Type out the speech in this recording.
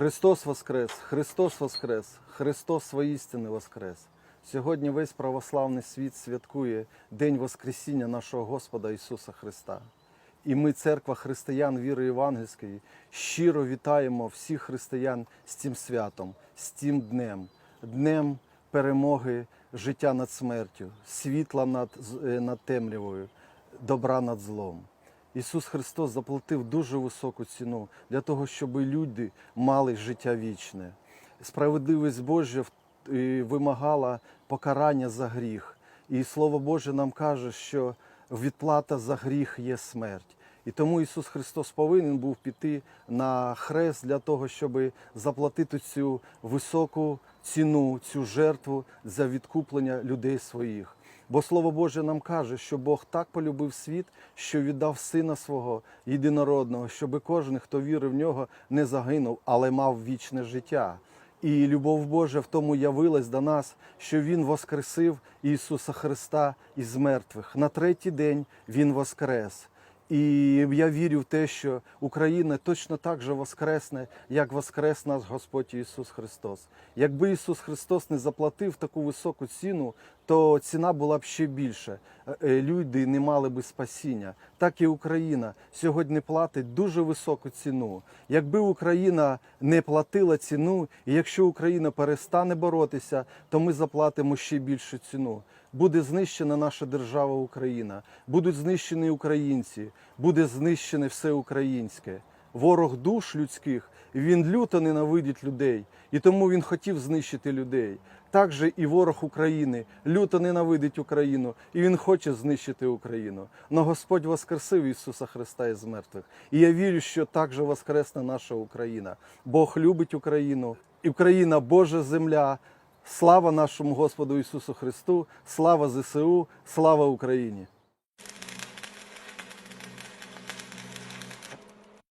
Христос Воскрес! Христос Воскрес! Христос воістини Воскрес! Сьогодні весь православний світ святкує День Воскресіння нашого Господа Ісуса Христа. І ми, церква християн віри Євангельської, щиро вітаємо всіх християн з цим святом, з цим днем, днем перемоги життя над смертю, світла над, е, над темрявою, добра над злом. Ісус Христос заплатив дуже високу ціну для того, щоб люди мали життя вічне. Справедливість Божа вимагала покарання за гріх. І Слово Боже нам каже, що відплата за гріх є смерть. І тому Ісус Христос повинен був піти на хрест для того, щоб заплатити цю високу ціну, цю жертву за відкуплення людей своїх. Бо Слово Боже нам каже, що Бог так полюбив світ, що віддав Сина свого єдинородного, щоби кожен, хто вірив в нього, не загинув, але мав вічне життя. І любов Божа в тому явилась до нас, що Він воскресив Ісуса Христа із мертвих. На третій день Він воскрес. І я вірю в те, що Україна точно так же воскресне, як воскрес наш Господь Ісус Христос. Якби Ісус Христос не заплатив таку високу ціну, то ціна була б ще більша. Е, е, Люди не мали би спасіння. Так і Україна сьогодні платить дуже високу ціну. Якби Україна не платила ціну, і якщо Україна перестане боротися, то ми заплатимо ще більшу ціну. Буде знищена наша держава Україна, будуть знищені українці, буде знищене все українське. Ворог душ людських, він люто ненавидить людей, і тому він хотів знищити людей. Так же і ворог України люто ненавидить Україну, і він хоче знищити Україну. Но Господь воскресив Ісуса Христа із мертвих. І я вірю, що так же воскресне наша Україна. Бог любить Україну, і Україна Божа земля. Слава нашому Господу Ісусу Христу, слава ЗСУ, слава Україні!